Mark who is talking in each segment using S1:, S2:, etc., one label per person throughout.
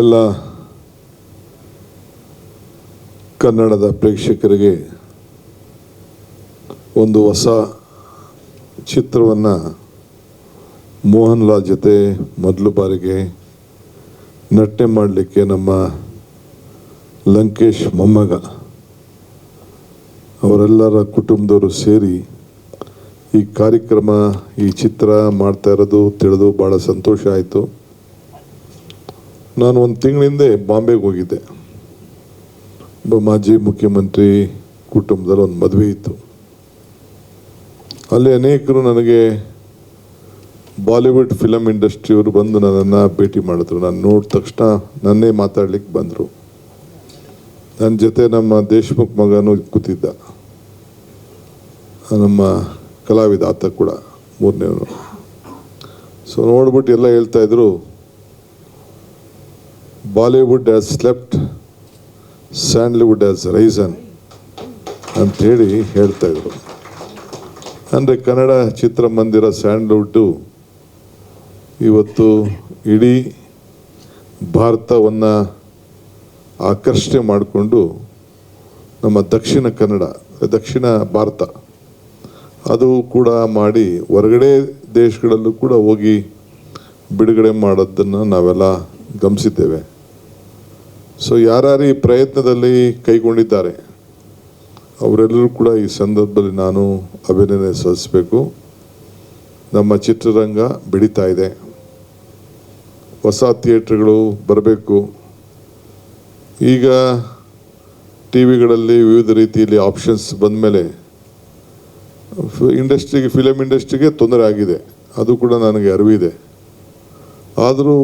S1: ಎಲ್ಲ ಕನ್ನಡದ ಪ್ರೇಕ್ಷಕರಿಗೆ ಒಂದು ಹೊಸ ಚಿತ್ರವನ್ನು ಮೋಹನ್ ಲಾಲ್ ಜೊತೆ ಮೊದಲು ಬಾರಿಗೆ ನಟನೆ ಮಾಡಲಿಕ್ಕೆ ನಮ್ಮ ಲಂಕೇಶ್ ಮೊಮ್ಮಗ ಅವರೆಲ್ಲರ ಕುಟುಂಬದವರು ಸೇರಿ ಈ ಕಾರ್ಯಕ್ರಮ, ಈ ಚಿತ್ರ ಮಾಡ್ತಾ ಇರೋದು ತಿಳಿದು ಭಾಳ ಸಂತೋಷ ಆಯಿತು. ನಾನು ಒಂದು ತಿಂಗಳ ಹಿಂದೆ ಬಾಂಬೆಗೆ ಹೋಗಿದ್ದೆ. ಒಬ್ಬ ಮಾಜಿ ಮುಖ್ಯಮಂತ್ರಿ ಕುಟುಂಬದಲ್ಲಿ ಒಂದು ಮದುವೆ ಇತ್ತು. ಅಲ್ಲಿ ಅನೇಕರು ನನಗೆ ಬಾಲಿವುಡ್ ಫಿಲಮ್ ಇಂಡಸ್ಟ್ರಿಯವರು ಬಂದು ನನ್ನನ್ನು ಭೇಟಿ ಮಾಡಿದ್ರು. ನಾನು ನೋಡಿದ ತಕ್ಷಣ ನನ್ನೇ ಮಾತಾಡ್ಲಿಕ್ಕೆ ಬಂದರು. ನನ್ನ ಜೊತೆ ನಮ್ಮ ದೇಶಮುಖ್ ಮಗನೂ ಕೂತಿದ್ದ. ನಮ್ಮ ಕಲಾವಿದ ಆತ ಕೂಡ ಮೂರನೇವನು ಸೊ ನೋಡ್ಬಿಟ್ಟು ಎಲ್ಲ ಹೇಳ್ತಾ ಇದ್ರು Bollywood as slept Sandalwood as risen ಅಂಥೇಳಿ ಹೇಳ್ತಾ ಇದ್ರು. ಅಂದರೆ ಕನ್ನಡ ಚಿತ್ರಮಂದಿರ ಸ್ಯಾಂಡ್ಲ್ವುಡ್ಡು ಇವತ್ತು ಇಡೀ ಭಾರತವನ್ನು ಆಕರ್ಷಣೆ ಮಾಡಿಕೊಂಡು ನಮ್ಮ ದಕ್ಷಿಣ ಕನ್ನಡ, ದಕ್ಷಿಣ ಭಾರತ, ಅದು ಕೂಡ ಮಾಡಿ ಹೊರಗಡೆ ದೇಶಗಳಲ್ಲೂ ಕೂಡ ಹೋಗಿ ಬಿಡುಗಡೆ ಮಾಡೋದನ್ನು ನಾವೆಲ್ಲ ಗಮನಿಸಿದ್ದೇವೆ. ಸೊ ಯಾರ್ಯಾರು ಈ ಪ್ರಯತ್ನದಲ್ಲಿ ಕೈಗೊಂಡಿದ್ದಾರೆ, ಅವರೆಲ್ಲರೂ ಕೂಡ ಈ ಸಂದರ್ಭದಲ್ಲಿ ನಾನು ಅಭಿನಂದನೆ ಸಲ್ಲಿಸಬೇಕು. ನಮ್ಮ ಚಿತ್ರರಂಗ ಬೆಳೀತಾ ಇದೆ. ಹೊಸ ಥಿಯೇಟ್ರ್ಗಳು ಬರಬೇಕು. ಈಗ ಟಿ ವಿಗಳಲ್ಲಿ ವಿವಿಧ ರೀತಿಯಲ್ಲಿ ಆಪ್ಷನ್ಸ್ ಬಂದ ಮೇಲೆ ಇಂಡಸ್ಟ್ರಿಗೆ ಫಿಲಮ್ ಇಂಡಸ್ಟ್ರಿಗೆ ತೊಂದರೆ ಆಗಿದೆ. ಅದು ಕೂಡ ನನಗೆ ಅರಿವಿದೆ. ಆದರೂ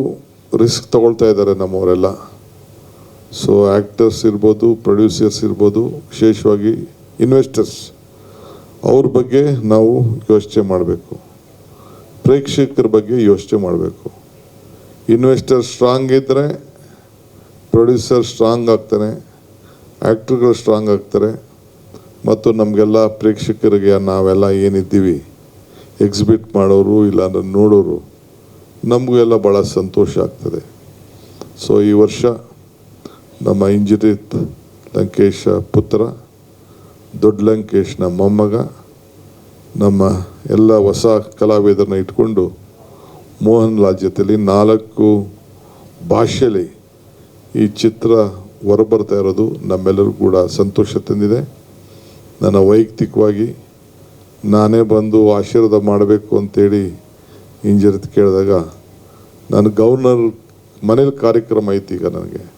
S1: ರಿಸ್ಕ್ ತಗೊಳ್ತಾ ಇದ್ದಾರೆ ನಮ್ಮವರೆಲ್ಲ. ಸೊ ಆ್ಯಕ್ಟರ್ಸ್ ಇರ್ಬೋದು ಪ್ರೊಡ್ಯೂಸರ್ಸ್ ಇರ್ಬೋದು, ವಿಶೇಷವಾಗಿ ಇನ್ವೆಸ್ಟರ್ಸ್ ಅವ್ರ ಬಗ್ಗೆ ನಾವು ಯೋಚನೆ ಮಾಡಬೇಕು. ಪ್ರೇಕ್ಷಕರ ಬಗ್ಗೆ ಯೋಚನೆ ಮಾಡಬೇಕು. ಇನ್ವೆಸ್ಟರ್ ಸ್ಟ್ರಾಂಗ್ ಇದ್ದರೆ ಪ್ರೊಡ್ಯೂಸರ್ ಸ್ಟ್ರಾಂಗ್ ಆಗ್ತಾನೆ ಆ್ಯಕ್ಟ್ರುಗಳು ಸ್ಟ್ರಾಂಗ್ ಆಗ್ತಾರೆ, ಮತ್ತು ನಮಗೆಲ್ಲ ಪ್ರೇಕ್ಷಕರಿಗೆ ನಾವೆಲ್ಲ ಏನಿದ್ದೀವಿ ಎಕ್ಸಿಬಿಟ್ ಮಾಡೋರು, ಇಲ್ಲಾಂದ್ರೆ ನೋಡೋರು ನಮಗೂ ಎಲ್ಲ ಭಾಳ ಸಂತೋಷ ಆಗ್ತದೆ. ಸೊ ಈ ವರ್ಷ ನಮ್ಮ ಇಂಜಿನಿತ್ ಲಂಕೇಶ ಪುತ್ರ, ದೊಡ್ಡ ಲಂಕೇಶ್ನ ಮೊಮ್ಮಗ, ನಮ್ಮ ಎಲ್ಲ ಹೊಸ ಕಲಾವಿದರನ್ನ ಇಟ್ಕೊಂಡು ಮೋಹನ್ ಲಾಲ್ ಜೊತೆಯಲ್ಲಿ ನಾಲ್ಕು ಭಾಷೆಯಲ್ಲಿ ಈ ಚಿತ್ರ ಹೊರಬರ್ತಾ ಇರೋದು ನಮ್ಮೆಲ್ಲರಿಗೂ ಕೂಡ ಸಂತೋಷ ತಂದಿದೆ. ನನ್ನ ವೈಯಕ್ತಿಕವಾಗಿ ನಾನೇ ಬಂದು ಆಶೀರ್ವಾದ ಮಾಡಬೇಕು ಅಂತೇಳಿ ಇಂಜಿನಿತ್ ಕೇಳಿದಾಗ ನಾನು ಗವರ್ನರ್ ಮನೇಲಿ ಕಾರ್ಯಕ್ರಮ ಐತಿ ಈಗ ನನಗೆ.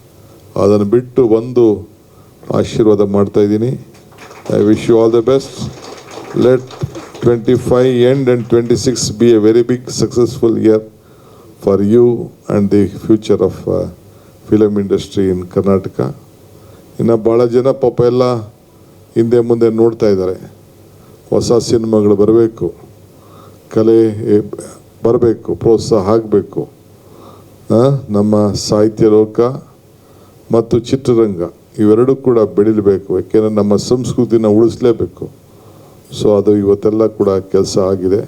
S1: ಅದನ್ನು ಬಿಟ್ಟು ಬಂದು ಆಶೀರ್ವಾದ ಮಾಡ್ತಾ ಇದ್ದೀನಿ. I wish you all the best let twenty five end and twenty six be a very big successful year for you and the future of film industry in Karnataka ಇನ್ನು ಭಾಳ ಜನ ಪಾಪ ಎಲ್ಲ ಹಿಂದೆ ಮುಂದೆ ನೋಡ್ತಾ ಇದ್ದಾರೆ. ಹೊಸ ಸಿನಿಮಾಗಳು ಬರಬೇಕು. ಕಲೆ ಬರಬೇಕು, ಪ್ರೋತ್ಸಾಹ ಆಗಬೇಕು. ನಮ್ಮ ಸಾಹಿತ್ಯ ಲೋಕ ಮತ್ತು ಚಿತ್ರರಂಗ, ಇವೆರಡೂ ಕೂಡ ಬೆಳಿಲಬೇಕು ಯಾಕೆಂದರೆ ನಮ್ಮ ಸಂಸ್ಕೃತಿನ ಉಳಿಸ್ಲೇಬೇಕು. ಸೊ ಅದು ಇವತ್ತೆಲ್ಲ ಕೂಡ ಕೆಲಸ ಆಗಿದೆ.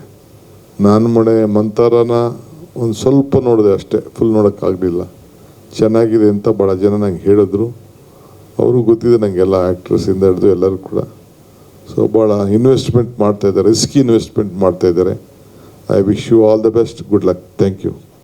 S1: ನಾನು ಮನೆ ಮಂತಾರನ ಒಂದು ಸ್ವಲ್ಪ ನೋಡಿದೆ ಅಷ್ಟೇ ಫುಲ್ ನೋಡೋಕ್ಕಾಗಲಿಲ್ಲ. ಚೆನ್ನಾಗಿದೆ ಅಂತ ಭಾಳ ಜನ ನಂಗೆ ಹೇಳಿದ್ರು. ಅವರು ಗೊತ್ತಿದೆ ನನಗೆಲ್ಲ ಆ್ಯಕ್ಟ್ರೆಸ್ಸಿಂದ ಹಿಡಿದು ಎಲ್ಲರೂ ಕೂಡ. ಸೊ ಭಾಳ ಇನ್ವೆಸ್ಟ್ಮೆಂಟ್ ಮಾಡ್ತಾಯಿದ್ದಾರೆ ರಿಸ್ಕಿ ಇನ್ವೆಸ್ಟ್ಮೆಂಟ್ ಮಾಡ್ತಾಯಿದ್ದಾರೆ I wish you all the best good luck thank you